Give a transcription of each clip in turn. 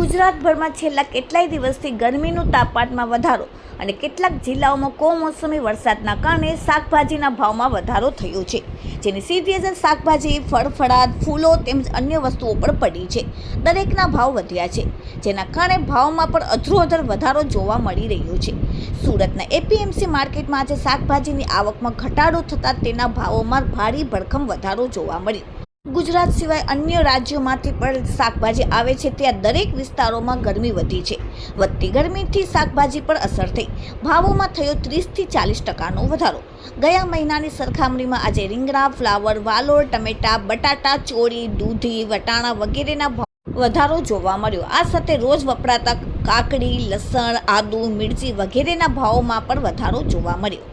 ગુજરાતભરમાં છેલ્લા કેટલાય દિવસથી ગરમીનું તાપમાનમાં વધારો અને કેટલાક જિલ્લાઓમાં કમોસમી વરસાદના કારણે શાકભાજીના ભાવમાં વધારો થયો છે, જેની સીધી અસર શાકભાજી ફળ ફળાદ ફૂલો તેમજ અન્ય વસ્તુઓ પર પડી છે. દરેકના ભાવ વધ્યા છે, જેના કારણે ભાવમાં પણ અધરોઅધર વધારો જોવા મળી રહ્યો છે. સુરતના એપીએમસી માર્કેટમાં આજે શાકભાજીની આવકમાં ઘટાડો થતાં તેના ભાવોમાં ભારે ભરખમ વધારો જોવા મળ્યો. ગુજરાત સિવાય અન્ય રાજ્યોમાંથી પણ શાકભાજી આવે છે ત્યાં દરેક વિસ્તારોમાં ગરમી વધી છે. વધતી ગરમીથી શાકભાજી પર અસર થઈ. ભાવોમાં થયો ત્રીસથી ચાલીસ ટકાનો વધારો. ગયા મહિનાની સરખામણીમાં આજે રીંગણા, ફ્લાવર વાલોર ટમેટા, બટાટા, ચોળી, દૂધી, વટાણા વગેરેના ભાવ વધારો જોવા મળ્યો. આ સાથે રોજ વપરાતા કાકડી, લસણ, આદુ, મિરચી વગેરેના ભાવોમાં પણ વધારો જોવા મળ્યો.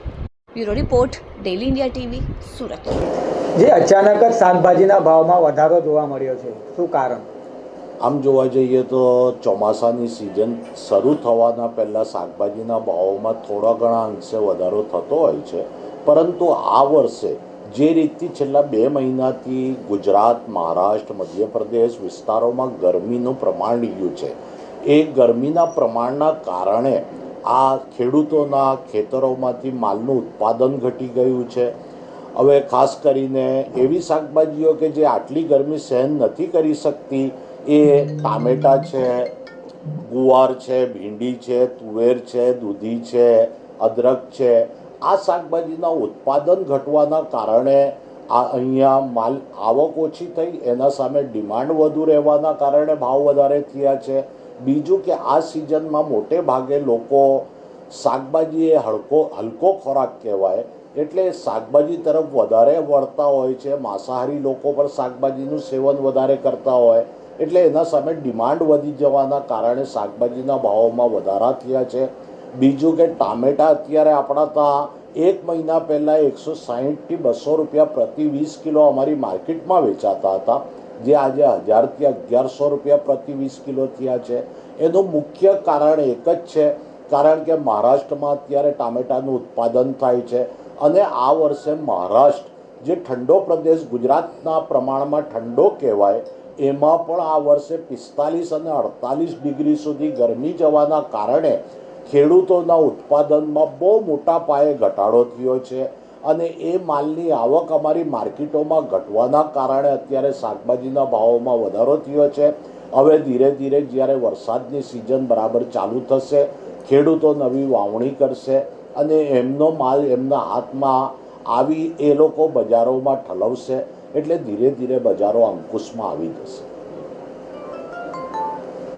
Bureau report daily India TV Surat. જે અચાનક જ શાકભાજીના ભાવમાં વધારો જોવા મળ્યો છે શું કારણ? આમ જોવા જઈએ તો ચોમાસાની સિઝન શરૂ થવાના પહેલાં શાકભાજીના ભાવોમાં થોડા ઘણા અંશે વધારો થતો હોય છે. પરંતુ આ વર્ષે જે રીતથી છેલ્લા બે મહિનાથી ગુજરાત મહારાષ્ટ્ર મધ્યપ્રદેશ વિસ્તારોમાં ગરમીનું પ્રમાણ રહ્યું છે એ ગરમીના પ્રમાણના કારણે આ ખેડૂતોના ખેતરોમાંથી માલનું ઉત્પાદન ઘટી ગયું છે. હવે ખાસ કરીને એવી શાકભાજીઓ કે જે આટલી ગરમી સહન નથી કરી શકતી, એ ટામેટા છે, ગુવાર છે, ભીંડી છે, તુવેર છે, દૂધી છે, અદરક છે. આ શાકભાજીના ઉત્પાદન ઘટવાના કારણે આ અહીંયા માલ આવક ઓછી થઈ, એના સામે ડિમાન્ડ વધુ રહેવાના કારણે ભાવ વધારે થયા છે. બીજું કે આ સિઝનમાં મોટે ભાગે લોકો શાકભાજી એ હળકો, હલકો ખોરાક કહેવાય, એટલે શાકભાજી તરફ વધારે વળતા હોય છે, માંસાહારી લોકો પણ શાકભાજીનું સેવન વધારે કરતા હોય, એટલે એના સામે ડિમાન્ડ વધી જવાના કારણે શાકભાજીના ભાવોમાં વધારા થયા છે. બીજું કે ટામેટા અત્યારે આપણા ત્યાં એક મહિના પહેલાં એકસો સાહીઠથી બસો રૂપિયા પ્રતિ વીસ કિલો અમારી માર્કેટમાં વેચાતા હતા. જે આજે હજારથી અગિયારસો રૂપિયા પ્રતિ વીસ કિલો થયા છે. એનું મુખ્ય કારણ એક જ છે, કારણ કે મહારાષ્ટ્રમાં અત્યારે ટામેટાનું ઉત્પાદન થાય છે અને આ વર્ષે મહારાષ્ટ્ર, જે ઠંડો પ્રદેશ ગુજરાતના પ્રમાણમાં ઠંડો કહેવાય, એમાં પણ આ વર્ષે પિસ્તાલીસ અને અડતાલીસ ડિગ્રી સુધી ગરમી જવાના કારણે ખેડૂતોના ઉત્પાદનમાં બહુ મોટા પાયે ઘટાડો થયો છે. અને એ માલની આવક અમારી માર્કેટોમાં ઘટવાના કારણે અત્યારે શાકભાજીના ભાવોમાં વધારો થયો છે. હવે ધીરે ધીરે જ્યારે વરસાદની સિઝન બરાબર ચાલુ થશે, ખેડૂતો નવી વાવણી કરશે અને એમનો માલ એમના હાથમાં આવી એ લોકો બજારોમાં ઠલવશે એટલે ધીરે ધીરે બજારો અંકુશમાં આવી જશે.